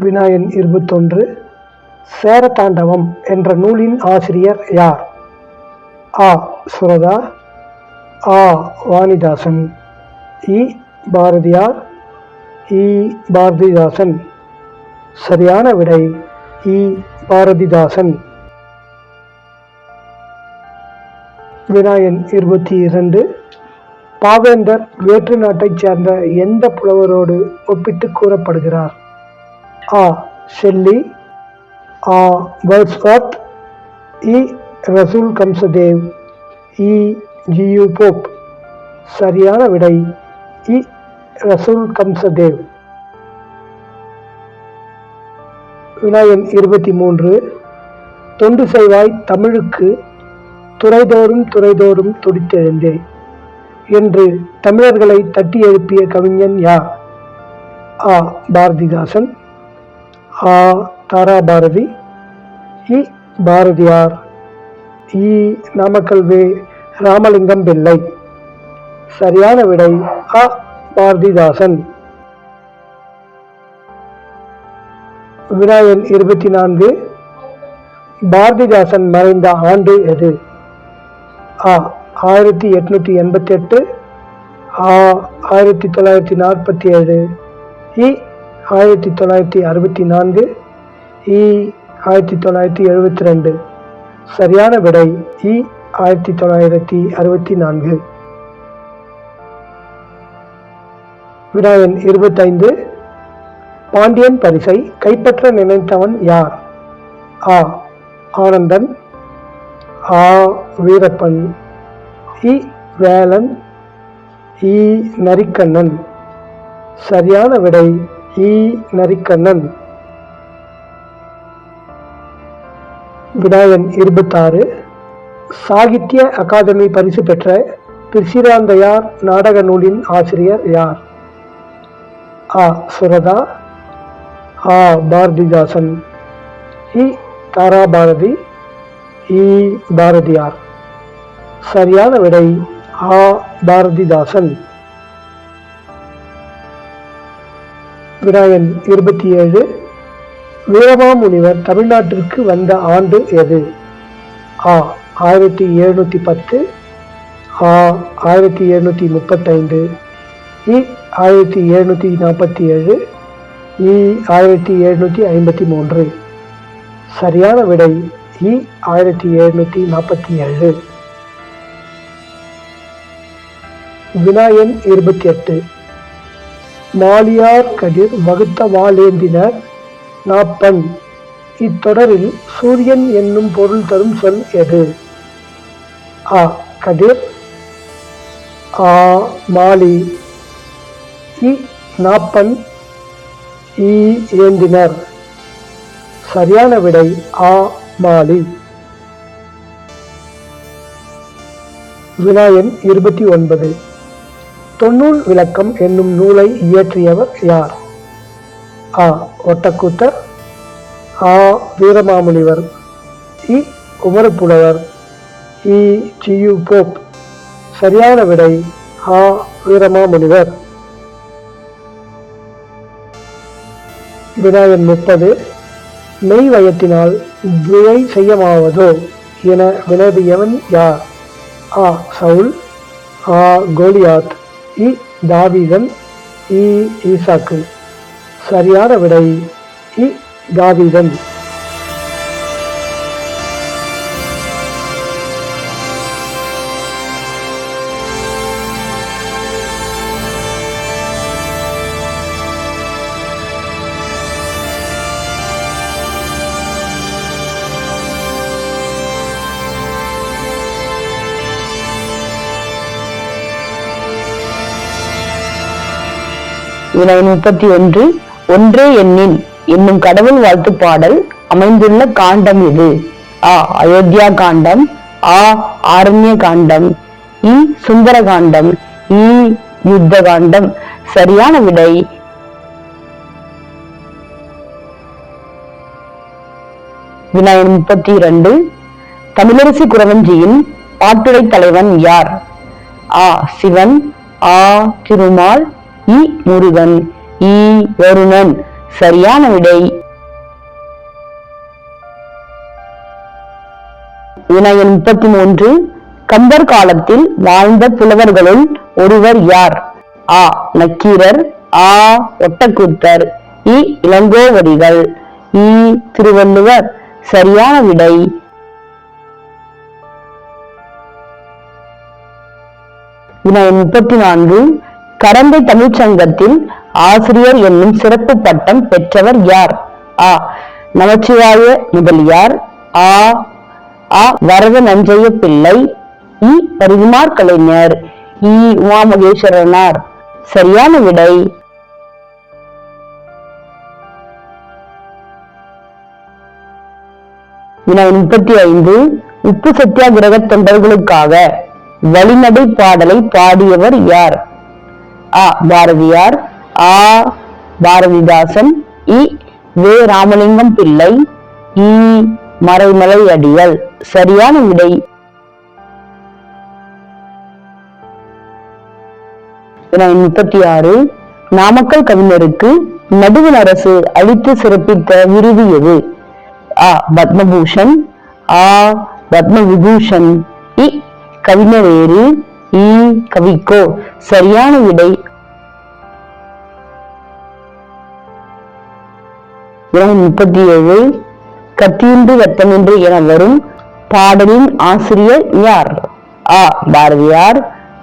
வினாயன் இருபத்தொன்று சேரதாண்டவம் என்ற நூலின் ஆசிரியர் யார்? ஆ. சுரதா ஆ. வாணிதாசன் இ. பாரதியார் இ. பாரதிதாசன். சரியான விடை இ. பாரதிதாசன். வினாயன் இருபத்தி இரண்டு பாவேந்தர் வேற்று நாட்டைச் சேர்ந்த எந்த புலவரோடு ஒப்பிட்டு கூறப்படுகிறார்? ஆ ஷெல்லி ஆ வேர்ட்ஸ்வர்த் இ ரசூல் கம்சதேவ் இ ஜியு போப் சரியான விடை இ ரசூல் கம்சதேவ் வினாயன் இருபத்தி மூன்று. தொண்டு செய்வாய் தமிழுக்கு துறைதோறும் துறைதோறும் துடித்தெழுந்தேன் என்று தமிழர்களை தட்டி எழுப்பிய கவிஞன் யார் ஆ. பாரதிதாசன். ஆ தாராபாரதி இ பாரதியார். இ நாமக்கல் வே ராமலிங்கம் பிள்ளை. சரியான விடை அ பாரதிதாசன். வினாயன் இருபத்தி நான்கு பாரதிதாசன் மறைந்த ஆண்டு எது? ஆ ஆயிரத்தி எட்நூற்றி எண்பத்தி எட்டு ஆ ஆயிரத்தி தொள்ளாயிரத்தி நாற்பத்தி ஏழு. இ ஆயிரத்தி தொள்ளாயிரத்தி அறுபத்தி நான்கு இ ஆயிரத்தி தொள்ளாயிரத்தி எழுபத்தி ரெண்டு. சரியான விடை இ ஆயிரத்தி தொள்ளாயிரத்தி அறுபத்தி நான்கு. வினாயன் இருபத்தைந்து. பாண்டியன் பரிசை கைப்பற்ற நினைத்தவன் யார்? ஆ. ஆனந்தன். ஆ. வீரப்பன். இ. வேலன். இ. நரிக்கண்ணன். சரியான விடை இ நரிக்கண்ணன். விநாயகன் இருபத்தாறு. சாகித்ய அகாதமி பரிசு பெற்ற பிசிராந்தையார் நாடக நூலின் ஆசிரியர் யார்? ஆ. சுரதா. ஆ. பாரதிதாசன். இ. தாராபாரதி. இ. பாரதியார். சரியான விடை ஆ. பாரதிதாசன். வினாயன் இருபத்தி ஏழு. வீரமாமுனிவர் தமிழ்நாட்டிற்கு வந்த ஆண்டு எது? ஆ ஆயிரத்தி எழுநூற்றி பத்து. ஆ ஆயிரத்தி எழுநூற்றி முப்பத்தைந்து. இ ஆயிரத்தி எழுநூற்றி நாற்பத்தி ஏழு. இ ஆயிரத்தி எழுநூற்றி ஐம்பத்தி மூன்று. சரியான விடை இ ஆயிரத்தி எழுநூற்றி நாற்பத்தி ஏழு. வினாயன் இருபத்தி எட்டு. மாலியார் கதிர் வகுத்த வாளேந்தினர் நாப்பண் இத்தொடரில் சூரியன் என்னும் பொருள் தரும் சொல் எது? ஆ கதிர். ஆ மாலி. இ நாப்பன். இ ஏந்தினர். சரியான விடை ஆ மாலி. வினாயன் இருபத்தி ஒன்பது. தொன்னூல் விளக்கம் என்னும் நூலை இயற்றியவர் யார்? ஆ. ஒட்டக்கூத்தர். ஆ. வீரமாமுனிவர். இ. குமரப்புலவர். இ. G U. சரியான விடை ஆ. வீரமாமுனிவர். வினாயன் முப்பது மெய் வயத்தினால் துயை செய்யமாவதோ என வினவியவன் யார்? ஆ. சவுல். ஆ. கோலியாத். இ தாவீதன் இ ஈசாக்கு. சரியான விடை இ தாவீதன். வினை முப்பத்தி ஒன்று ஒன்றே எண்ணின் என்னும் கடவுள் வாழ்த்து பாடல் அமைந்துள்ள காண்டம் இது. ஆ அயோத்தியா காண்டம் ஆ ஆரண்ய காண்டம் இ சுந்தர காண்டம் இ யுத்த காண்டம். சரியான விடை. வினாயன் முப்பத்தி இரண்டு தமிழரசி குரவஞ்சியின் பாட்டுடை தலைவன் யார்? ஆ சிவன் ஆ திருமால் இ முருகன் இ வருணன். சரியான விடை. வினா முப்பத்தி மூன்று கம்பர் காலத்தில் வாழ்ந்த புலவர்களுள் ஒருவர் யார்? ஆ நக்கீரர் ஆ ஒட்டக்கூத்தர். இ இளங்கோவடிகள். இ திருவள்ளுவர். சரியான விடை. வினா முப்பத்தி நான்கு கடந்த தமிழ்ச்சங்கத்தில் ஆசிரியர் என்னும் சிறப்பு பட்டம் பெற்றவர் யார்? ஆ. நமச்சிவாய முதலியார். ஆ. ஆ. வரத நஞ்சைய பிள்ளை இ. பரிதிமார் கலைஞர். இ. உமா மகேஸ்வரனார் சரியான விடை. முப்பத்தி ஐந்து உப்பு சத்தியாகிரக தொண்டர்களுக்காக வழிநடை பாடலை பாடியவர் யார்? அ பாரதியார். ஆ பாரதிதாசன். இ வே ராமலிங்கம் பிள்ளை. இ மறைமலை அடிகள். சரியான விடை. முப்பத்தி ஆறு நாமக்கல் கவிஞருக்கு நடுவண் அரசு அளித்து சிறப்பித்த விருது எது? அ பத்மபூஷன். ஆ பத்ம விபூஷன் இ கவிஞரேறு ஈ கவிக்கோ. சரியான விடை. முப்பத்தி ஏழு கத்தியின்றி ரத்தமின்றி என வரும் பாடலின் ஆசிரியர் யார்? ஆ பாரதியார்.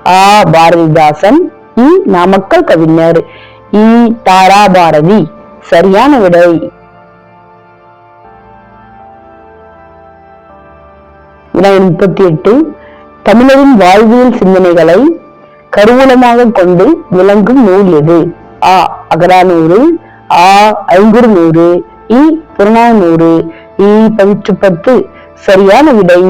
ஆ பாரதிதாசன். இ நாமக்கல் கவிஞர். இ தாரா பாரதி சரியான விடை. வினா முப்பத்தி எட்டு தமிழரின் வாழ்வியல் சிந்தனைகளை கருவூலமாக கொண்டு விளங்கும் நூல் எது? ஆ அகரானூறு ஆ ஐங்குறுநூறு இ புறநானூறு இ பவிற்றுப்பத்து சரியான விடை.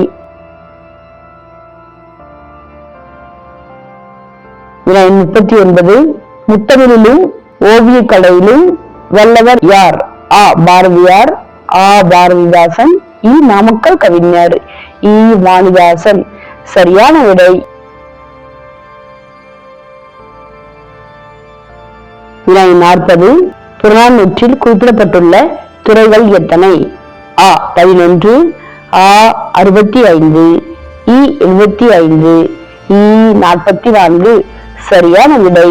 வினா முப்பத்தி ஒன்பது முத்தமிழிலும் ஓவியக் கலையிலும் வல்லவர் யார்? ஆ பாரதியார் ஆ பாரதிதாசன் இ நாமக்கல் கவிஞர் இ வாணிதாசன். சரியான விடை. வினா நாற்பது புறநானூற்றில் குறிப்பிடப்பட்டுள்ள துறைகள் எத்தனை? ஆ பதினொன்று ஆ அறுபத்தி ஐந்து இ எழுபத்தி ஐந்து இ நாற்பத்தி நான்கு சரியான விடை.